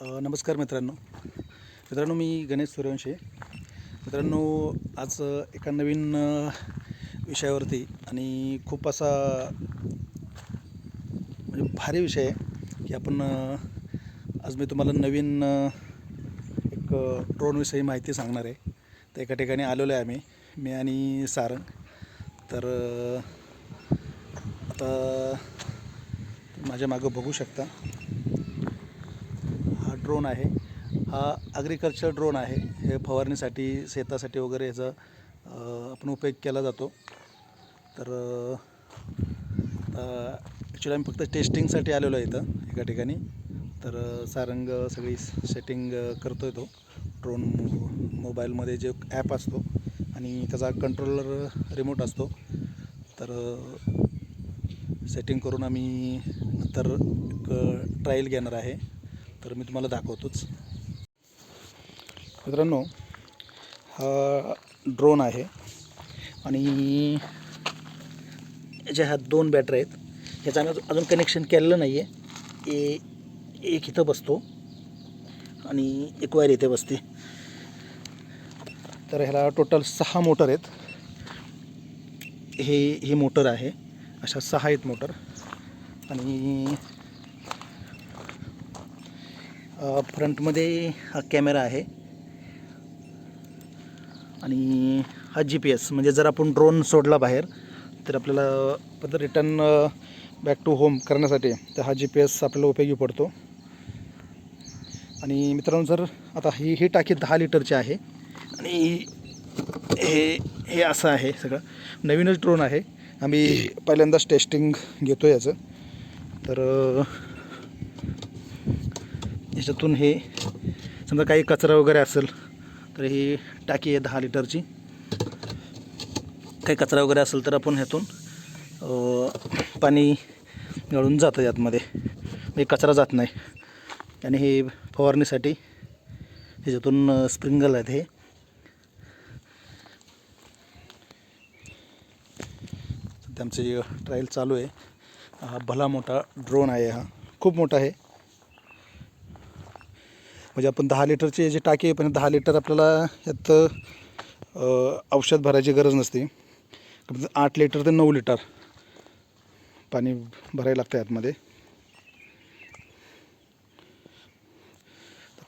नमस्कार मित्रांनो. मित्रांनो मी गणेश सूर्यवंशी. मित्रांनो आज एका नवीन विषयावरती आणि खूप असा म्हणजे भारी विषय आहे की आपण आज मी तुम्हाला नवीन एक ड्रोनविषयी माहिती सांगणार आहे. तर एका ठिकाणी आलेलो आहे आम्ही मी आणि सारंग. तर आता माझ्या मागं बघू शकता. हा ड्रोन आहे. हा ॲग्रिकल्चर ड्रोन आहे. हे फवारणीसाठी शेतासाठी वगैरे ह्याचा आपण उपयोग केला जातो. तर ॲक्च्युली आम्ही फक्त टेस्टिंगसाठी आलेलो आहे इथं एका ठिकाणी. तर सारंग सगळी सेटिंग करतो आहे तो. ड्रोन मोबाईलमध्ये जे ॲप असतो आणि त्याचा कंट्रोलर रिमोट असतो. तर सेटिंग करून आम्ही नंतर एक ट्रायल घेणार आहे. तर मी तुम्हाला दाखवतोच. मित्रांनो हा ड्रोन आहे आणि याच्या ह्या दोन बॅटरी आहेत. ह्याचं आम्ही अजून कनेक्शन केलेलं नाही आहे ए एक इथं बसतो आणि एक वायर इथे बसते. तर ह्याला टोटल सहा मोटर आहेत. हे ही मोटर आहे. अशा सहा आहेत मोटर आणि फ्रंटमध्ये हा कॅमेरा आहे. आणि हा जी पी एस म्हणजे जर आपण ड्रोन सोडला बाहेर तर आपल्याला परत रिटर्न बॅक टू होम करण्यासाठी तर हा जी पी एस आपल्याला उपयोगी पडतो. आणि मित्रांनो जर आता ही ही टाकी दहा लिटरची आहे आणि हे हे असं आहे सगळं. नवीनच ड्रोन आहे. आम्ही पहिल्यांदाच टेस्टिंग घेतो याचं. तर याच्यातून हे समजा काही कचरा वगैरे असेल तर ही टाकी आहे दहा लिटरची. काही कचरा वगैरे असेल तर आपण ह्यातून पाणी मिळून जातं यातमध्ये. म्हणजे कचरा जात नाही. आणि हे फवारणीसाठी ह्याच्यातून स्प्रिंगल आहेत हे. सध्या ट्रायल चालू आहे. हा भला मोठा ड्रोन आहे हा. खूप मोठा आहे. म्हणजे आपण दहा लिटरची जी टाकी आहे पण दहा लिटर आपल्याला यात औषध भरायची गरज नसते. आठ लिटर ते नऊ लिटर पाणी भरायला लागतं यातमध्ये.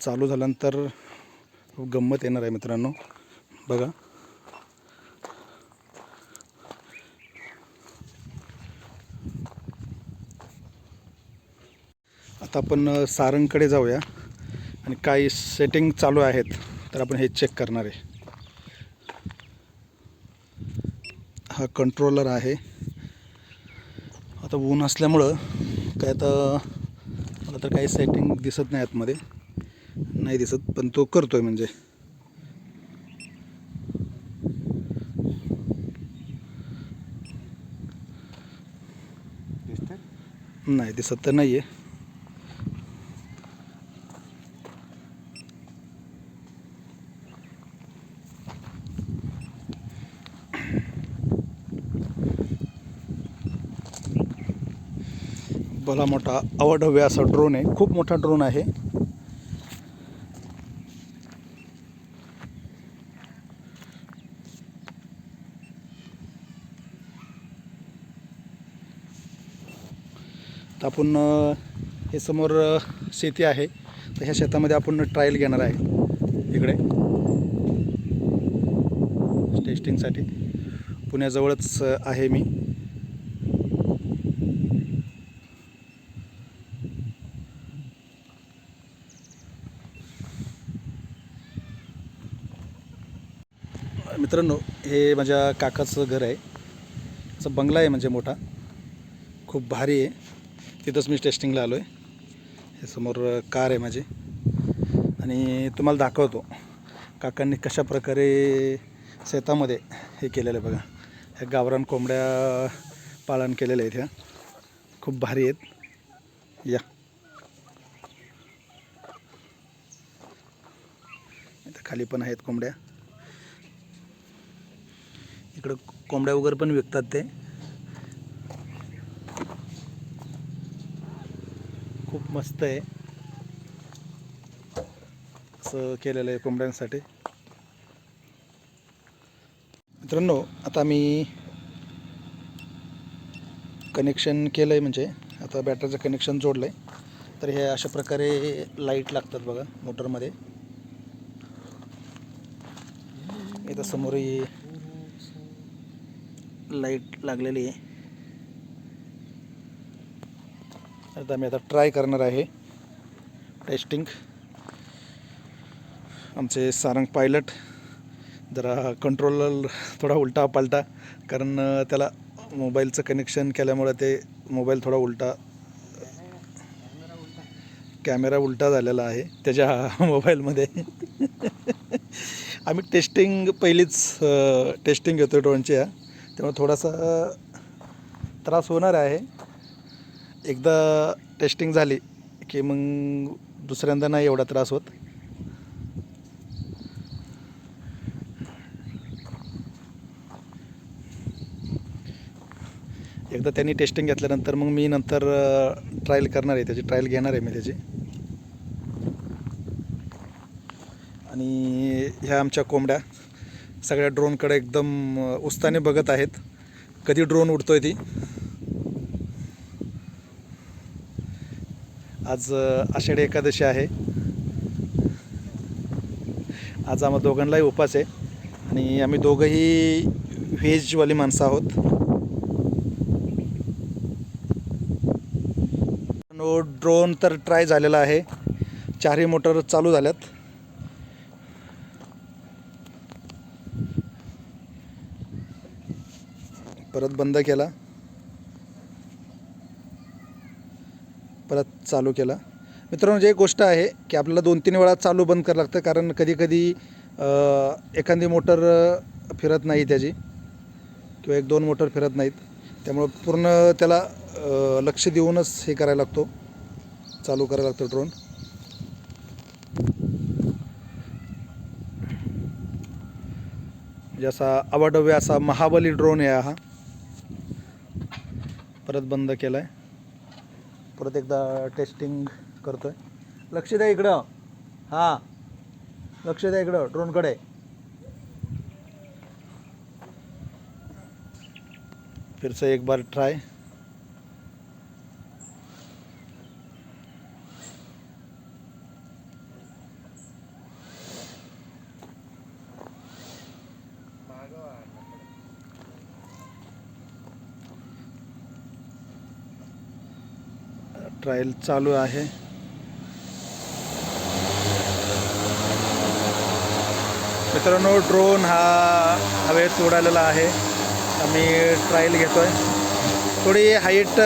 चालू झाल्यानंतर गंमत येणार आहे मित्रांनो. बघा. आता आपण सारंगकडे जाऊया. आणि काही सेटिंग चालू आहेत तर आपण हे चेक करणार आहे. हा कंट्रोलर आहे. आता ऊन असल्यामुळं काय आता मला तर काही सेटिंग दिसत नाही आतमध्ये. नाही दिसत पण तो करतोय म्हणजे. नाही दिसत तर नाही आहे भला मोठा अवाढव्य असा ड्रोन आहे. खूप मोठा ड्रोन आहे. तर आपण हे समोर शेती आहे. तर ह्या शेतामध्ये आपण ट्रायल घेणार आहे. इकडे. टेस्टिंगसाठी पुण्याजवळच आहे मी. मित्रांनो हे माझ्या काकाचं घर आहे. असं बंगला आहे म्हणजे मोठा. खूप भारी आहे. तिथंच मी टेस्टिंगला आलो आहे हे समोर कार आहे माझी. आणि तुम्हाला दाखवतो काकांनी कशा प्रकारे शेतामध्ये हे केलेलं आहे बघा. ह्या गावरान कोंबड्या पालन केलेल्या आहेत ह्या. खूप भारी आहेत. या. इथं खाली पण आहेत कोंबड्या. इकडं कोंबड्या वगैरे पण विकतात ते. खूप मस्त आहे. असं केलेलं आहे कोंबड्यांसाठी. मित्रांनो आता मी कनेक्शन केलं आहे म्हणजे आता बॅटरीचं कनेक्शन जोडलं आहे तर हे अशा प्रकारे लाइट लागतात बघा मोटरमध्ये इथं समोरही लाइट लागलेली आहे. आता मी आता ट्राय करणार आहे. टेस्टिंग. आमचे सारंग पायलट जरा कंट्रोलर थोडा उलटा पालटा कारण त्याला मोबाईलचं कनेक्शन केल्यामुळे ते मोबाईल थोडा उलटा कॅमेरा उलटा झालेला आहे त्याच्या मोबाईलमध्ये. आम्ही टेस्टिंग पहिलीच टेस्टिंग घेतो ड्रोनची त्यामुळे थोडासा त्रास होणार आहे. एकदा टेस्टिंग झाली की मग दुसऱ्यांदा नाही एवढा त्रास होत. एकदा त्यांनी टेस्टिंग घेतल्यानंतर मग मी नंतर ट्रायल करणार आहे. त्याची ट्रायल घेणार आहे मी त्याची. आणि ह्या आमच्या कोंबड्या सगळ्या ड्रोनकडे एकदम उस्ताने बघत आहेत. कधी ड्रोन उडतोय ती? आज आषाढी एकादशी आहे. आज आम्हा दोघांनाही उपास आहे. आणि आम्ही दोघंही व्हेजवाली माणसं आहोत. नो ड्रोन तर ट्राय झालेला आहे. चारही मोटर चालू झाल्यात. परत बंद केला. परत चालू केला. मित्रांनो जे एक गोष्ट आहे की आपल्याला दोन तीन वेळा चालू बंद करावं लागतं कारण कधीकधी एखादी मोटर फिरत नाही त्याची किंवा एक दोन मोटर फिरत नाहीत. त्यामुळं पूर्ण त्याला लक्ष देऊनच हे करायला लागतो. चालू करायला लागतो ड्रोन जसा असा अवाढव्य असा महाबली ड्रोन आहे हा. परत बंद केला आहे परत एकदा टेस्टिंग करतोय. लक्ष द्या इकडं. हां. लक्ष द्या इकडं ड्रोनकडे फिरचं एक बार ट्राय सेल चालू आहे. मित्रांनो ड्रोन हा हवेत उडालेला आहे. आम्ही ट्रायल घेतोय. थोडी हाईट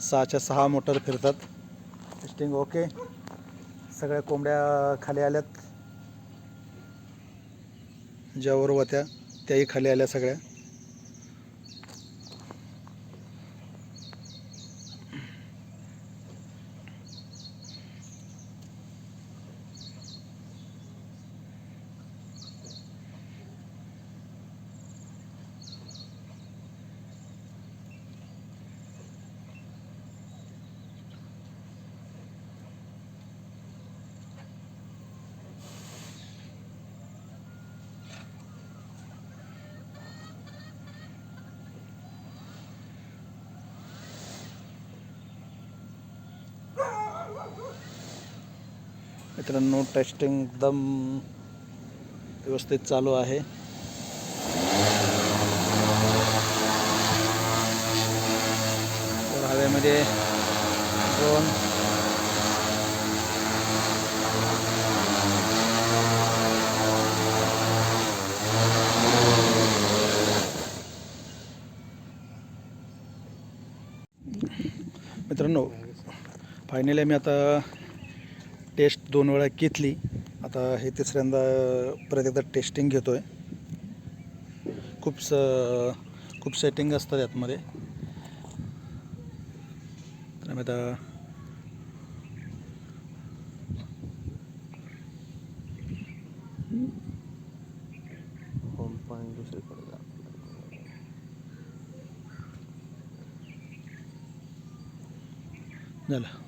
सहाच्या सहा मोटर फिरतात. टेस्टिंग ओके सगळ्या कोंबड्या खाली आल्यात. ज्यावर होत्या त्याही खाली आल्या सगळ्या. मित्रांनो टेस्टिंग एकदम व्यवस्थित चालू आहे. वर हवेमध्ये ड्रोन मित्रांनो फायनली आम्ही आता टेस्ट दोन वेळा घेतली. आता हे तिसऱ्यांदा परत एकदा टेस्टिंग घेतो आहे खूप स खूप सेटिंग असतात यातमध्ये. तर आम्ही आता झालं.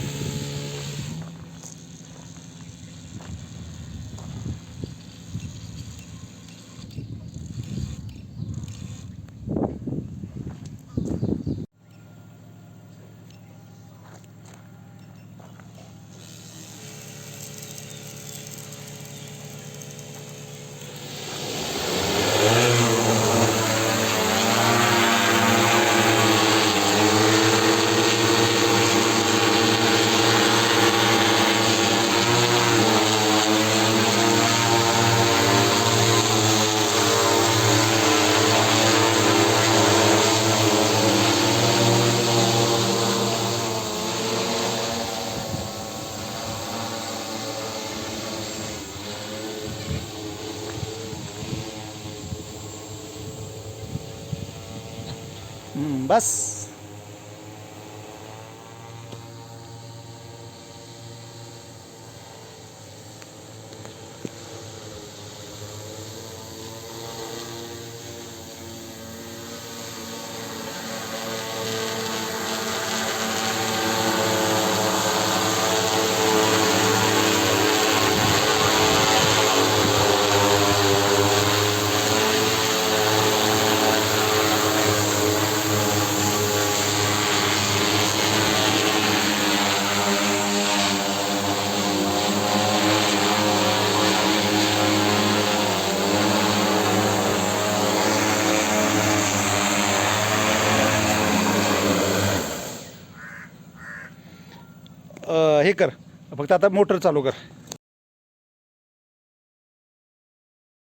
bus हे कर. फक्त आता मोटर चालू कर.